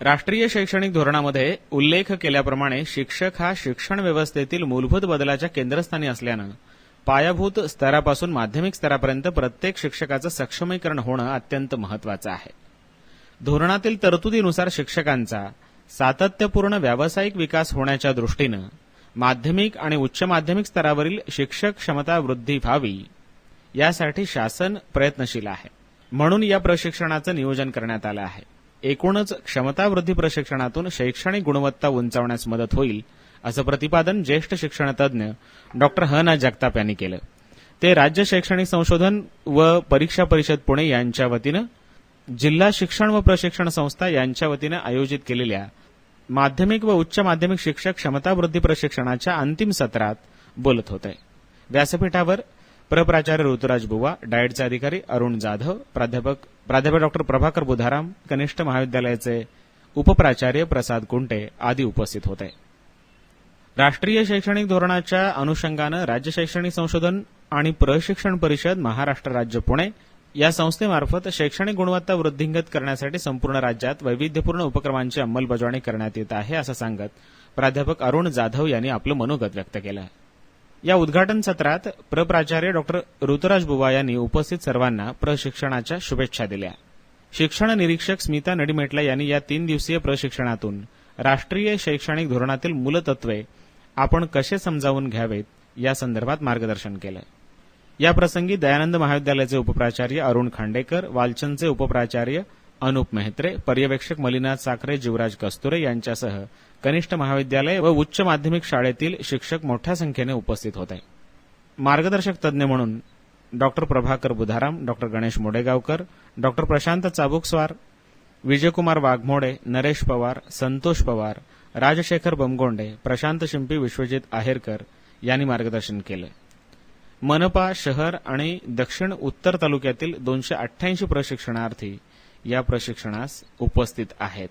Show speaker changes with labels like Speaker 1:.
Speaker 1: राष्ट्रीय शैक्षणिक धोरणामध्ये उल्लेख केल्याप्रमाणे शिक्षक हा शिक्षण व्यवस्थेतील मूलभूत बदलाच्या केंद्रस्थानी असल्यानं पायाभूत स्तरापासून माध्यमिक स्तरापर्यंत प्रत्येक शिक्षकाचं सक्षमीकरण होणं अत्यंत महत्वाचं आहे. धोरणातील तरतुदीनुसार शिक्षकांचा सातत्यपूर्ण व्यावसायिक विकास होण्याच्या दृष्टीनं माध्यमिक आणि उच्च माध्यमिक स्तरावरील शिक्षक क्षमता वृद्धी व्हावी यासाठी शासन प्रयत्नशील आहे. म्हणून या प्रशिक्षणाचं नियोजन करण्यात आलं आहे. एकूणच क्षमता वृद्धी प्रशिक्षणातून शैक्षणिक गुणवत्ता उंचावण्यास मदत होईल असं प्रतिपादन ज्येष्ठ शिक्षणतज्ञ डॉक्टर ह ना जगताप यांनी केलं. ते राज्य शैक्षणिक संशोधन व परीक्षा परिषद पुणे यांच्या वतीनं जिल्हा शिक्षण व प्रशिक्षण संस्था यांच्या वतीनं आयोजित केलेल्या माध्यमिक व उच्च माध्यमिक शिक्षक क्षमतावृद्धी प्रशिक्षणाच्या अंतिम सत्रात बोलत होते. व्यासपीठावर प्रप्राचार्य ऋतुराज बुवा डाएटचे अधिकारी अरुण जाधव प्राध्यापक प्राध्यापक डॉक्टर प्रभाकर बुधाराम कनिष्ठ महाविद्यालयाचे उपप्राचार्य प्रसाद कुंटे आदी उपस्थित होते. राष्ट्रीय शैक्षणिक धोरणाच्या अनुषंगानं राज्य शैक्षणिक संशोधन आणि प्रशिक्षण परिषद महाराष्ट्र राज्य पुणे या संस्थेमार्फत शैक्षणिक गुणवत्ता वृद्धिंगत करण्यासाठी संपूर्ण राज्यात वैविध्यपूर्ण उपक्रमांची अंमलबजावणी करण्यात येत आहे असं सांगत प्राध्यापक अरुण जाधव यांनी आपलं मनोगत व्यक्त केलं या उद्घाटन सत्रात प्रप्राचार्य डॉक्टर ऋतुराज बुवा यांनी उपस्थित सर्वांना प्रशिक्षणाच्या शुभेच्छा दिल्या. शिक्षण निरीक्षक स्मिता नडीमेटला यांनी या तीन दिवसीय प्रशिक्षणातून राष्ट्रीय शैक्षणिक धोरणातील मूलतत्वे आपण कसे समजावून घ्यावेत या संदर्भात मार्गदर्शन केलं. या प्रसंगी दयानंद महाविद्यालयाचे उपप्राचार्य अरुण खांडेकर वालचंदचे उपप्राचार्य अनुप मेहत्रे पर्यवेक्षक मलिनाथ साखरे जीवराज कस्तुरे यांच्यासह कनिष्ठ महाविद्यालय व उच्च माध्यमिक शाळेतील शिक्षक मोठ्या संख्येने उपस्थित होते. मार्गदर्शक तज्ज्ञ म्हणून doctor Prabhakar Budharam doctor Ganesh Modegaonkar doctor Prashant Chabukswar Vijaykumar Waghmode Naresh Pawar Santosh Pawar Rajshekhar Bamgonde Prashant Shimpi Vishwajit Aherkar यांनी मार्गदर्शन केलं. मनपा शहर आणि दक्षिण उत्तर तालुक्यातील दोनशे अठ्ठ्याऐंशी प्रशिक्षणार्थी या प्रशिक्षणास उपस्थित आहेत.